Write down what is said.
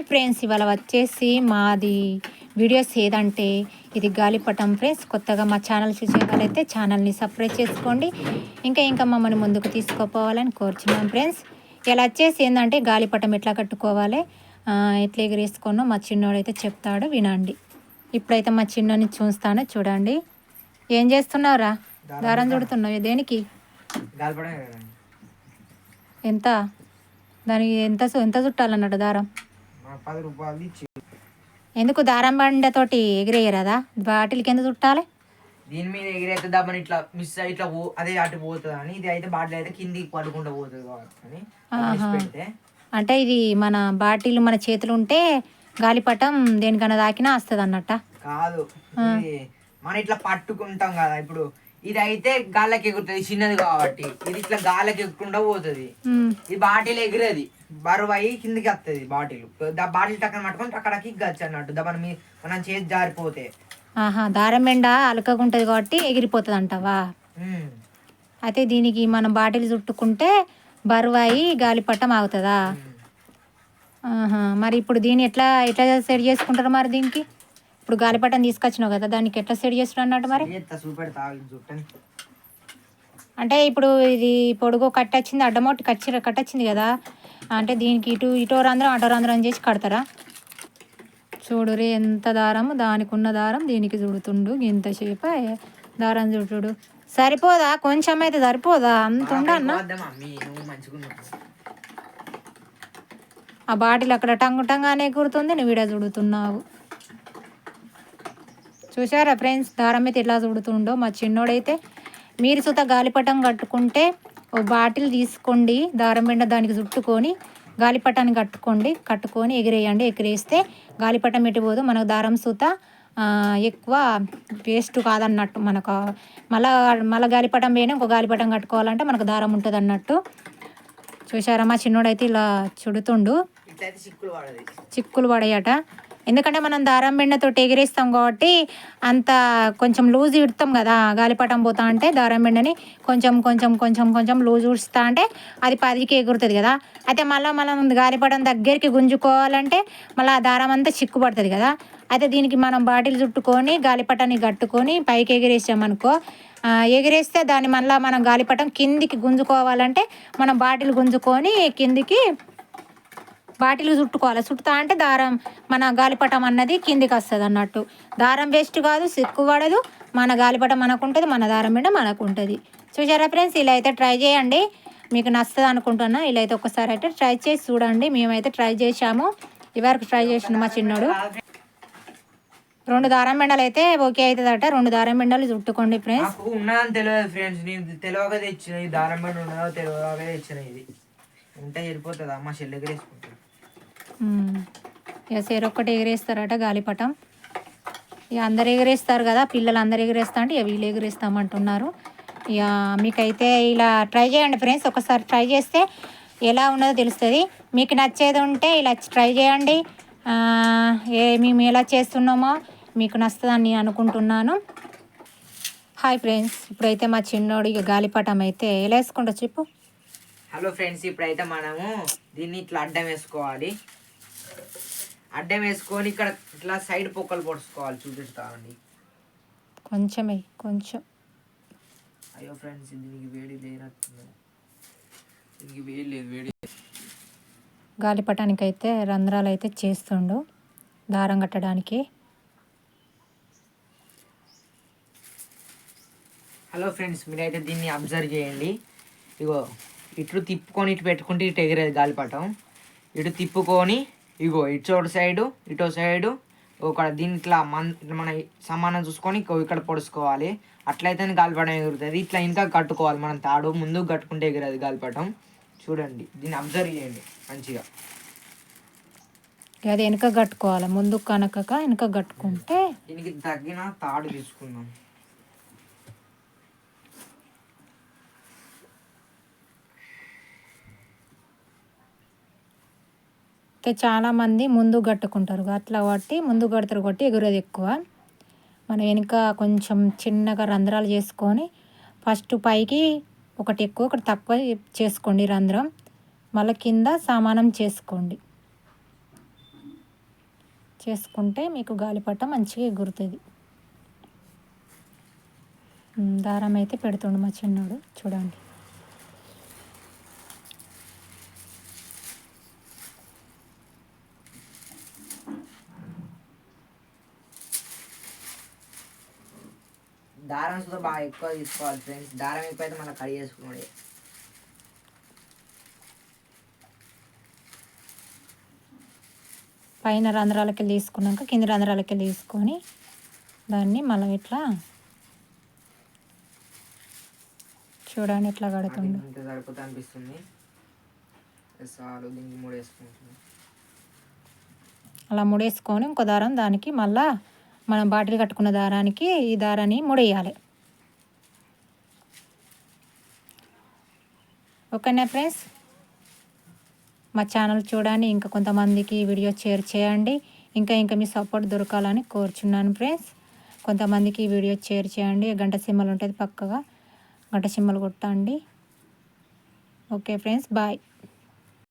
Hi friends ఇవాళ వచ్చేసి మాది వీడియోస్ ఏదంటే ఇది గాలిపటం ఫ్రెండ్స్. కొత్తగా మా ఛానల్ చూసే వాళ్ళైతే ఛానల్ని సబ్స్క్రైబ్ చేసుకోండి. ఇంకా ఇంకా మమ్మల్ని ముందుకు తీసుకుపోవాలని కోరుచున్నాం ఫ్రెండ్స్. ఇలా వచ్చేసి ఏంటంటే గాలిపటం ఎట్లా కట్టుకోవాలి? ఎట్లా ఎగిరేసుకోనో మా చిన్నోడైతే చెప్తాడు వినండి. ఇప్పుడైతే మా చిన్నోని చూస్తాను చూడండి. ఏం చేస్తున్నావురా? దారం చుడుతున్నావు దేనికి? ఎంత? దానికి ఎంత ఎంత చుట్టాలన్నట్టు దారం? పది రూపాయలు ఇచ్చి ఎందుకు దారం బండతోటి ఎగిరేయరాదా? బాటిల్కి ఎందుకు చుట్టాలి? దీని మీద ఎగిరైతే దబ్బని ఇట్లా మిస్ ఇట్లా అదే అటు పోతుంది అని ఇది అయితే బాటిల్ అయితే కిందికి పడుకుంటూ పోతుంది కాబట్టి. పెడితే. అంటే ఇది మన బాటిల్ మన చేతులు ఉంటే గాలిపటం దేనికన్నా తాకినా వస్తుంది అన్నట్ట. కాదు మనం ఇట్లా పట్టుకుంటాం కదా ఇప్పుడు ఇది అయితే గాల్లకి ఎగురుతుంది చిన్నది కాబట్టి. ఇది ఇట్లా గాల్లకి ఎక్కకుండా పోతుంది. ఇది బాటిల్ ఎగిరేది. బరువు అయ్యి కిందికి వస్తుంది బాటిల్. బాటిల్ టక్కన పట్టుకొని అక్కడికి గచ్చు అన్నట్టు. దబ్బని మీ మనం చేతి జారిపోతే. ఆహా దారం బెండ అలకగా ఉంటుంది కాబట్టి ఎగిరిపోతుంది అంటావా. అయితే దీనికి మనం బాటిల్ చుట్టుకుంటే బరువు అయి గాలిపటం ఆగుతుందా? ఆహా మరి ఇప్పుడు దీన్ని ఎట్లా ఎట్లా సెట్ చేసుకుంటారు మరి దీనికి? ఇప్పుడు గాలిపటం తీసుకొచ్చినావు కదా దానికి ఎట్లా సెట్ చేస్తున్నారు అన్నట్టు మరి? అంటే ఇప్పుడు ఇది పొడుగు కట్టొచ్చింది అడ్డమొట్టి కచ్చి కట్టొచ్చింది కదా. అంటే దీనికి ఇటు ఇటో రంధ్రం అటో రంధ్రం చేసి కడతారా? చూడు రే ఎంత దారం దానికి ఉన్న దారం దీనికి చుడుతుండు. ఇంతసేపు దారం చుట్టుడు సరిపోదా? కొంచెం అయితే సరిపోదా? అంత ఉండన్న ఆ బాటిల్ అక్కడ టంగు టంగానే కూరుతుంది నువ్వు ఈడ చుడుతున్నావు. చూసారా ఫ్రెండ్స్? దారం అయితే ఎట్లా చుడుతుండో? మా చిన్నోడైతే మీరు సుత గాలిపటం కట్టుకుంటే ఓ బాటిల్ తీసుకోండి దారం బెండ దానికి చుట్టుకొని గాలిపటాన్ని కట్టుకోండి కట్టుకొని ఎగిరేయండి. ఎగిరేస్తే గాలిపటం ఎట్టిపోదు మనకు దారం సుత ఎక్కువ వేస్ట్ కాదన్నట్టు మనకు. మళ్ళా మళ్ళీ గాలిపటం పోయినా ఇంకో గాలిపటం కట్టుకోవాలంటే మనకు దారం ఉంటుంది అన్నట్టు చూసారా మా చిన్నోడైతే ఇలా చుడుతుండు. చిక్కులు పడేయట ఎందుకంటే మనం దారం బెండతో ఎగిరేస్తాం కాబట్టి అంత కొంచెం లూజ్ ఇడతాం కదా గాలిపటం పోతా అంటే దారం బెండని కొంచెం కొంచెం కొంచెం కొంచెం లూజ్ ఉడుస్తా అంటే అది పదికి ఎగురుతుంది కదా. అయితే మళ్ళీ మనం గాలిపటం దగ్గరికి గుంజుకోవాలంటే మళ్ళీ ఆ దారం అంతా చిక్కు పడుతుంది కదా. అయితే దీనికి మనం బాటిల్ చుట్టుకొని గాలిపటాన్ని కట్టుకొని పైకి ఎగిరేసామనుకో ఎగిరేస్తే దాన్ని మళ్ళీ మనం గాలిపటం కిందికి గుంజుకోవాలంటే మనం బాటిల్ గుంజుకొని కిందికి బాటిల్ చుట్టుకోవాలి. చుట్టుతా అంటే దారం మన గాలిపటం అన్నది కిందికి వస్తుంది అన్నట్టు. దారం వేస్ట్ కాదు సిక్కు పడదు. మన గాలిపటం మనకు ఉంటుంది మన దారం మీద మనకు ఉంటుంది చూసారా ఫ్రెండ్స్ ఇలా అయితే ట్రై చేయండి. మీకు నచ్చుతుంది అనుకుంటున్నా. ఇలా అయితే ఒకసారి అయితే ట్రై చేసి చూడండి. మేమైతే ట్రై చేసాము ఇవరకు ట్రై చేసిన మా చిన్నోడు. రెండు దారం బెండలు అయితే ఓకే అవుతుందట. రెండు దారం బెండలు చుట్టుకోండి ఫ్రెండ్స్ ఉన్నదని తెలియదు ఫ్రెండ్స్ నేను తెలియక తెచ్చిన. ఈ దారం బండి ఉన్నదో తెలియక తెచ్చిన ఇది. ఉంటే సరిపోతుంది అమ్మ చెల్లెకి వేసుకుంటాను ఇక సేరొక్కటి ఎగిరేస్తారట గాలిపటం. ఇక అందరు ఎగిరేస్తారు కదా పిల్లలు అందరు ఎగిరేస్తా అంటే ఇక వీళ్ళు ఎగిరేస్తామంటున్నారు. ఇక మీకైతే ఇలా ట్రై చేయండి ఫ్రెండ్స్ ఒకసారి ట్రై చేస్తే ఎలా ఉన్నదో తెలుస్తుంది. మీకు నచ్చేది ఉంటే ఇలా ట్రై చేయండి. ఏ మేము ఎలా చేస్తున్నామో మీకు నచ్చుతుందని అనుకుంటున్నాను. హాయ్ ఫ్రెండ్స్ ఇప్పుడైతే మా చిన్నోడు ఇక గాలిపటం అయితే ఎలా వేసుకుంటా చెప్పు. హలో ఫ్రెండ్స్ ఇప్పుడైతే మనము దీన్ని ఇట్లా అడ్డం వేసుకోవాలి. అడ్డం వేసుకొని ఇక్కడ ఇట్లా సైడ్ పొక్కలు పొడుచుకోవాలి చూపిస్తామండి కొంచెమే కొంచెం. అయ్యో ఫ్రెండ్స్ దీనికి వేడి లేనట్టుంది. దీనికి వేడి లేదు వేడి గాలిపటానికి అయితే రంధ్రాలు అయితే చేస్తుండు. దారం కట్టడానికి. హలో ఫ్రెండ్స్ మీరైతే దీన్ని అబ్జర్వ్ చేయండి. ఇగో ఇటు తిప్పుకొని ఇటు పెట్టుకుంటే ఇటు ఎగిరేది గాలిపటం ఇటు తిప్పుకొని ఇగో ఇటు సైడు ఇటో సైడు ఒక దీంట్లో మన్ మన సమానం చూసుకొని ఇక్కడ పొడుచుకోవాలి. అట్లయితే గాలిపటం ఎగురుతుంది. ఇట్లా ఇంకా కట్టుకోవాలి మనం తాడు. ముందుకు కట్టుకుంటే ఎగిరేది గాలిపటం. చూడండి దీన్ని అబ్జర్వ్ చేయండి మంచిగా. అది వెనక కట్టుకోవాలి. ముందు కనకక వెనక కట్టుకుంటే దీనికి తగిన తాడు తీసుకుందాం. చాలామంది ముందు కట్టుకుంటారు. అట్లా కొట్టి ముందు కడతారు కొట్టి ఎగురేది ఎక్కువ. మనం వెనుక కొంచెం చిన్నగా రంధ్రాలు చేసుకొని ఫస్ట్ పైకి ఒకటి ఎక్కువ ఒకటి తక్కువ చేసుకోండి రంధ్రం. మళ్ళీ కింద సమానం చేసుకోండి. చేసుకుంటే మీకు గాలిపట మంచిగా ఎగురుతుంది. దారం అయితే పెడుతుండు మా చిన్నోడు. చూడండి. దారం సుధా బాగా ఎక్కువ తీసుకోవాలి ఫ్రెండ్స్ దారం ఎక్కువ అయితే మనం కడి చేసుకున్నాడే పైన రంధ్రాలకి తీసుకున్నాక కింది రంధ్రాలకి తీసుకొని దాన్ని మళ్ళీ ఇట్లా చూడండి ఎట్లా కడుతుండు ఇంత సరిపోతే అనిపిస్తుంది. అలా ముడేసుకొని ఇంకో దారం దానికి మళ్ళా మనం బాటిల్ కట్టుకున్న దారానికి ఈ దారాన్ని ముడేయాలి. ఓకేనా ఫ్రెండ్స్? మా ఛానల్ చూడండి ఇంకా కొంతమందికి ఈ వీడియో షేర్ చేయండి. ఇంకా ఇంకా మీ సపోర్ట్ దొరకాలని కోరుచున్నాను ఫ్రెండ్స్. కొంతమందికి ఈ వీడియో షేర్ చేయండి. గంట సింబల్ ఉంటుంది పక్కగా. గంట సింబల్ కొట్టండి. Okay friends bye.